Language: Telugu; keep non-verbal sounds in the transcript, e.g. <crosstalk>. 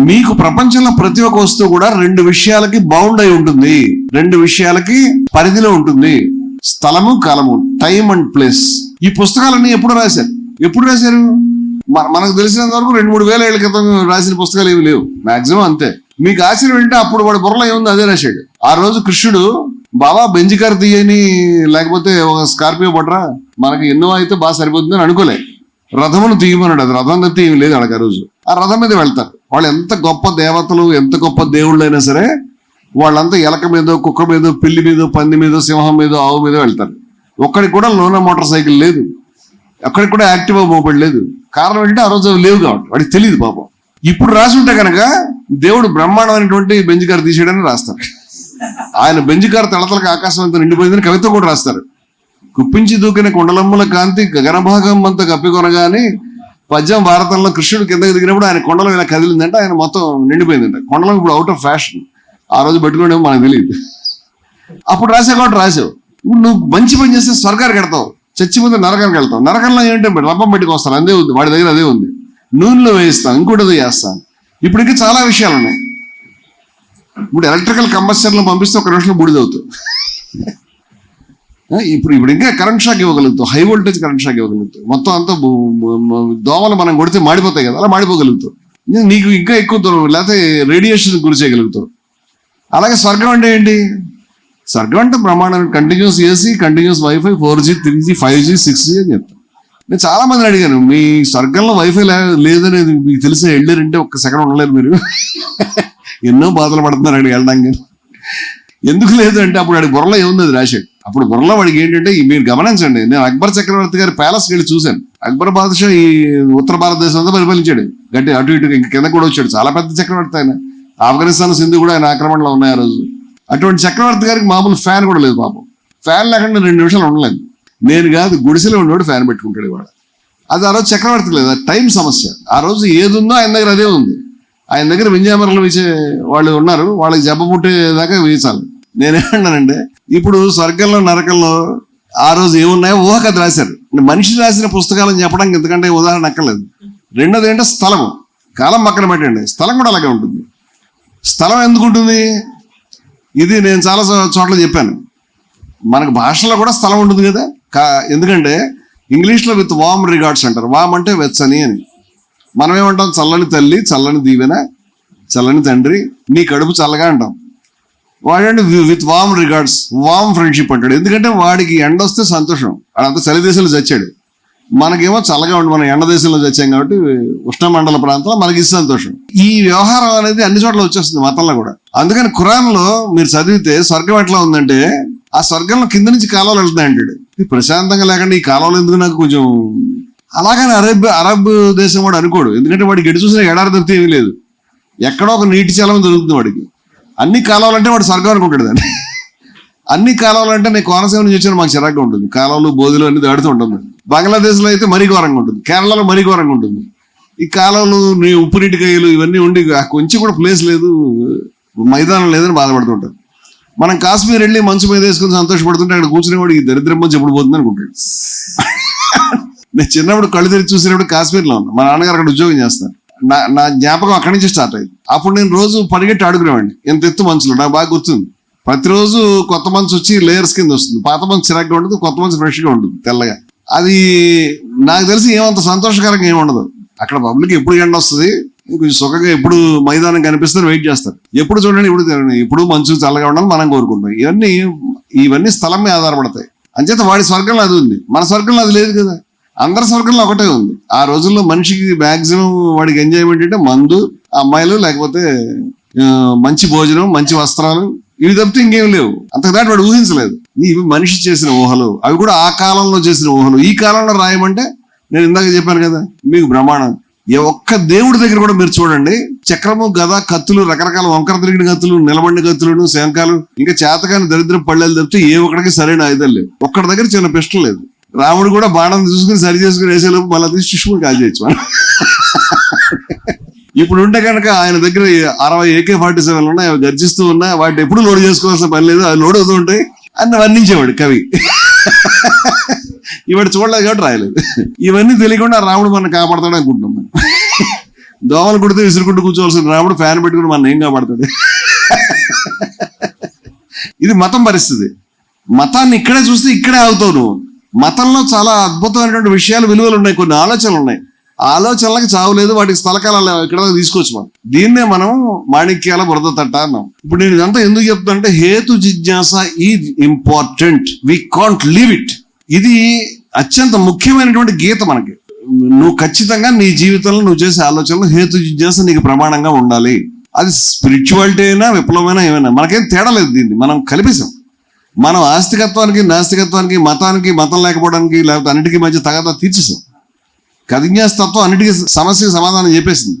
మీకు ప్రపంచంలో ప్రతి ఒక్క వస్తువు కూడా రెండు విషయాలకి బౌండ్ అయి ఉంటుంది. రెండు విషయాలకి పరిధిలో ఉంటుంది. స్థలము కాలము టైం అండ్ ప్లేస్ ఈ పుస్తకాలన్నీ ఎప్పుడు రాశారు? ఎప్పుడు రాశారు? మనకు తెలిసినంత వరకు రెండు మూడు వేల ఏళ్ళ క్రితం రాసిన పుస్తకాలు ఏమి లేవు. మాక్సిమం అంతే. మీకు ఆశ్చర్యం ఏంటంటే అప్పుడు వాడి బుర్రలో ఏముంది అదే రాశాడు. ఆ రోజు కృష్ణుడు బాబా బెంజ్ కార్ తీయని లేకపోతే ఒక స్కార్పియో పడరా మనకి ఎన్నో అయితే బాగా సరిపోతుంది అని అనుకోలే. రథమును తీయమన్నాడు. అది రథం తప్పితే ఏమి లేదు అడగ రోజు. ఆ రథం మీద వెళ్తారు. వాళ్ళు ఎంత గొప్ప దేవతలు ఎంత గొప్ప దేవుళ్ళు అయినా సరే వాళ్ళంతా ఎలక మీద కుక్క మీద పిల్లి మీద పంది మీద సింహం మీద ఆవు మీద వెళ్తారు. ఒక్కడికి కూడా లోన మోటార్ సైకిల్ లేదు. అక్కడికి కూడా యాక్టివా మోపెడ్ లేదు. కారణం ఏంటంటే ఆ రోజు లేవు కాబట్టి. వాడికి తెలియదు పాపం. ఇప్పుడు రాసి ఉంటే కనుక దేవుడు బ్రహ్మాండమైనటువంటి బెంజ్ కారు తీసేయడని రాస్తారు. ఆయన బెంజ్ కారు తలతలకు ఆకాశం అంతా నిండిపోయిందని కవిత కూడా రాస్తారు. కుప్పించి దూకిన కొండలమ్మల కాంతి గగనభాగం అంతా కప్పికొనగాని పద్యం భారతంలో కృష్ణుడు కిందకి దిగినప్పుడు ఆయన కొండలో ఇలా కదిలిందంటే ఆయన మొత్తం నిండిపోయిందంట. కొండలో ఇప్పుడు అవుట్ ఆఫ్ ఫ్యాషన్ ఆ రోజు పెట్టుకునేమో మనకు తెలియదు. అప్పుడు రాసే కాబట్టి రాసావు. ఇప్పుడు నువ్వు మంచి పని చేస్తే స్వర్గానికి వెళ్తావు. ముందు నరకానికి వెళ్తావు. నరకంలో ఏంటంటే రబ్బం పెట్టుకొస్తాను అదే ఉంది. వాడి దగ్గర అదే ఉంది. నూనెలో వేయిస్తాను ఇంకోటి ఏదో చేస్తాను. ఇప్పుడు ఇంకా చాలా విషయాలు ఉన్నాయి. ఇప్పుడు ఎలక్ట్రికల్ కంబస్టర్లు పంపిస్తే ఒక నిమిషంలో బూడిదవుతావు. ఇప్పుడు ఇప్పుడు ఇంకా కరెంట్ షాక్ ఇవ్వగలుగుతావు. హై వోల్టేజ్ కరెంట్ షాక్ ఇవ్వగలుగుతావు. మొత్తం అంతా దోమలు మనం కొడితే మాడిపోతాయి కదా అలా మాడిపోగలుగుతావు. నీకు ఇంకా ఎక్కువ దూరం లేకపోతే రేడియేషన్ గురి చేయగలుగుతావు. అలాగే స్వర్గం అంటే ఏంటి? స్వర్గం అంటే ప్రమాణం. Continuous AC continuous WiFi four G three G five G six G అని చెప్తాను నేను చాలా మందిని అడిగాను మీ స్వర్గంలో వైఫై లేదనేది మీకు తెలిసి వెళ్ళారంటే ఒక్క సెకండ్ ఉండలేరు మీరు? <laughs> ఎన్నో బాధలు పడుతున్నారు అక్కడికి వెళ్ళడానికి. ఎందుకు లేదు అంటే అప్పుడు వాడి బుర్రలో ఏముంది అది రాశాడు అప్పుడు బుర్రలో వాడికి ఏంటంటే మీరు గమనించండి నేను అక్బర్ చక్రవర్తి గారి ప్యాలెస్ వెళ్ళి చూశాను. అక్బర్ బాద్షా ఈ ఉత్తర భారతదేశం అంతా పరిపాలించాడు. గట్టి అటు ఇటు ఇంక కింద కూడా వచ్చాడు. చాలా పెద్ద చక్రవర్తి ఆయన. ఆఫ్ఘనిస్తాన్ సింధు కూడా ఆయన ఆక్రమణలో ఉన్నాయి ఆ రోజు. అటువంటి చక్రవర్తి గారికి మామూలు ఫ్యాన్ కూడా లేదు పాపం. ఫ్యాన్ లేకుండా రెండు నిమిషాలు ఉండలేదు. నేను కాదు గుడిసెలో ఉండేవాడు ఫ్యాన్ పెట్టుకుంటాడు ఇవాళ. అది ఆ రోజు చక్రవర్తి లేదు. టైం సమస్య. ఆ రోజు ఏది ఉందో ఆయన దగ్గర అదే ఉంది. ఆయన దగ్గర వింజామరలు వేసే వాళ్ళు ఉన్నారు. వాళ్ళకి జబ్బ పుట్టేదాకా వేసాలి నేనేమన్నానంటే ఇప్పుడు స్వర్గంలో నరకంలో ఆ రోజు ఏమున్నాయో ఊహకథ రాశారు. మనిషి రాసిన పుస్తకాలను చెప్పడానికి ఎందుకంటే ఉదాహరణ అక్కర్లేదు. రెండోది ఏంటంటే స్థలం కాలం పక్కన పెట్టండి. స్థలం కూడా అలాగే ఉంటుంది. స్థలం ఎందుకు ఉంటుంది? ఇది నేను చాలా చోట్ల చెప్పాను. మనకు భాషలో కూడా స్థలం ఉంటుంది కదా. కా ఎందుకంటే ఇంగ్లీష్లో విత్ వామ్ రిగార్డ్స్ అంటారు. వామ్ అంటే వెచ్చని అని. మనం ఏమంటాం చల్లని తల్లి చల్లని దీవెన చల్లని తండ్రి నీ కడుపు చల్లగా అంటాం. వాడండి with warm regards warm friendship అంటాడు. ఎందుకంటే వాడికి ఎండ వస్తే సంతోషం. అంత చలి దేశంలో చచ్చాడు. మనకేమో చల్లగా ఉండి మనం ఎండ దేశంలో చచ్చాం కాబట్టి ఉష్ణమండల ప్రాంతంలో మనకి ఇది సంతోషం. ఈ వ్యవహారం అనేది అన్ని చోట్ల వచ్చేస్తుంది మతంలో కూడా. అందుకని ఖురాన్లో మీరు చదివితే స్వర్గం ఎట్లా ఉందంటే ఆ స్వర్గంలో కింద నుంచి కాలువలు వెళ్తున్నాయి అంటాడు ప్రశాంతంగా లేకుండా ఈ కాలువలు ఎందుకు నాకు కొంచెం అలాగని అరబ్ అరబ్ దేశం వాడు అనుకోడు. ఎందుకంటే వాడికి ఎటు చూసినా ఎడారి తప్పితే ఏమీ లేదు. ఎక్కడో ఒక నీటి చలం దొరుకుతుంది వాడికి. అన్ని కాలాలంటే వాడు స్వర్గం అనుకుంటాడు దాన్ని. అన్ని కాలాలంటే నేను కోనసీమ నుంచి వచ్చిన మాకు చిరాగ్గా ఉంటుంది. కాలువలు బోధులు అన్ని దాడుతూ ఉంటుంది బంగ్లాదేశ్లో అయితే మరీ ఘోరంగా ఉంటుంది. కేరళలో మరీ ఘోరంగా ఉంటుంది. ఈ కాలంలో నీ ఉప్పు నీటికాయలు ఇవన్నీ ఉండి కొంచెం కూడా ప్లేస్ లేదు. మైదానం లేదని బాధపడుతుంటారు మనం కాశ్మీర్ వెళ్ళి మంచు మీద వేసుకుని సంతోషపడుతుంటే అక్కడ కూర్చునేవాడు ఈ దరిద్రం మంచి ఎప్పుడు పోతుంది అనుకుంటాడు నేను చిన్నప్పుడు కళ్ళు తెరిచి చూసినప్పుడు కాశ్మీర్లో ఉన్నా. మా నాన్నగారు అక్కడ ఉద్యోగం చేస్తాను నా నా జ్ఞాపకం అక్కడి నుంచి స్టార్ట్ అయింది. అప్పుడు నేను రోజు పరిగెట్టి ఆడుకునేవాడిని. ఎంత ఎత్తు మంచులో నాకు బాగా గుర్తుంది. ప్రతిరోజు కొత్త మంచు వచ్చి లేయర్స్ కింద వస్తుంది. పాత మంచు చిరాగ్గా ఉంటుంది కొత్త మంచు ఫ్రెష్గా ఉంటుంది తెల్లగా. అది నాకు తెలిసి ఏమంత సంతోషకరంగా ఏమి ఉండదు. అక్కడ పబ్లిక్ ఎప్పుడు ఎండ వస్తుంది? కొంచెం సుఖంగా ఎప్పుడు మైదానం కనిపిస్తారు వెయిట్ చేస్తారు. ఎప్పుడు చూడండి ఇప్పుడు చూడండి ఇప్పుడు మంచు చల్లగా ఉండాలని మనం కోరుకుంటాం. ఇవన్నీ ఇవన్నీ స్థలం మీద ఆధారపడతాయి. అంచేత వాడి స్వర్గంలో అది ఉంది. మన స్వర్గంలో అది లేదు కదా. అందరి స్వర్గంలో ఒకటే ఉంది. ఆ రోజుల్లో మనిషికి మాక్సిమం వాడికి ఎంజాయ్మెంట్ అంటే మందు అమ్మాయిలు లేకపోతే మంచి భోజనం మంచి వస్త్రాలు ఇవి తప్పితే ఇంకేం లేవు. అంతకు దాటి వాడు ఊహించలేదు. ఇవి మనిషి చేసిన ఊహలు అవి కూడా ఆ కాలంలో చేసిన ఊహలు. ఈ కాలంలో రాయమంటే నేను ఇందాక చెప్పాను కదా మీకు బ్రహ్మాండం. ఏ ఒక్క దేవుడి దగ్గర కూడా మీరు చూడండి చక్రము గద కత్తులు రకరకాల వంకర తిరిగిన కత్తులు నిలబడిన కత్తులను శంఖాలు ఇంకా చేతకాని దరిద్ర పళ్ళేలు తప్పితే ఏ ఒక్కడికి సరైన ఆయుధాలు లేవు ఒక్కడి దగ్గర చిన్న పిస్టల్ లేదు. రాముడు కూడా బాణం చూసుకుని సరి చేసుకుని వేసేలోపు మళ్ళీ తీసి శిష్యుడు కాల్ చేయొచ్చు. మనం. ఇప్పుడు ఉంటే కనుక ఆయన దగ్గర అరవై ఏకే ఫార్టీ సెవెన్ ఉన్నాయి అవి గర్జిస్తూ ఉన్నా వాటిని ఎప్పుడు లోడ్ చేసుకోవాల్సిన పని లేదు అవి లోడ్ అవుతూ ఉంటాయి. అని వర్ణించేవాడు కవి. ఇవాడు చూడలేదు కాబట్టి రాయలేదు. ఇవన్నీ తెలియకుండా రాముడు మనం కాపాడతాడు అనుకుంటున్నాం మనం. దోమలు కుడితే విసురుకుంటూ కూర్చోవలసిన రాముడు ఫ్యాన్ పెట్టుకుని మన ఏం కాపాడుతుంది ఇది మతం పరిస్థితి. మతాన్ని ఇక్కడే చూస్తే ఇక్కడే ఆగుతావు నువ్వు. మతంలో చాలా అద్భుతమైనటువంటి విషయాలు విలువలు ఉన్నాయి కొన్ని ఆలోచనలు ఉన్నాయి. ఆలోచనలకు చావు లేదు వాటికి స్థలకాల ఇక్కడ తీసుకోవచ్చు మనం. దీన్నే మనం మాణిక్యాల బురద తట్ట అన్నాం. ఇప్పుడు నేను ఇదంతా ఎందుకు చెప్తున్నా అంటే హేతు జిజ్ఞాస is important. We can't leave it ఇది అత్యంత ముఖ్యమైనటువంటి గీత మనకి. నువ్వు ఖచ్చితంగా నీ జీవితంలో నువ్వు చేసే ఆలోచనలు హేతు జిజ్ఞాస నీకు ప్రమాణంగా ఉండాలి. అది స్పిరిచువాలిటీ అయినా విప్లవమైనా ఏమైనా మనకేం తేడా లేదు దీన్ని. మనం కలిపేసాం మనం ఆస్తికత్వానికి నాస్తికత్వానికి మతానికి మతం లేకపోవడానికి లేకపోతే అన్నిటికీ మధ్య తగదా తీర్చేసాం కదిజ్ఞాస్తత్వం అన్నిటికీ సమస్యకి సమాధానం చెప్పేసింది.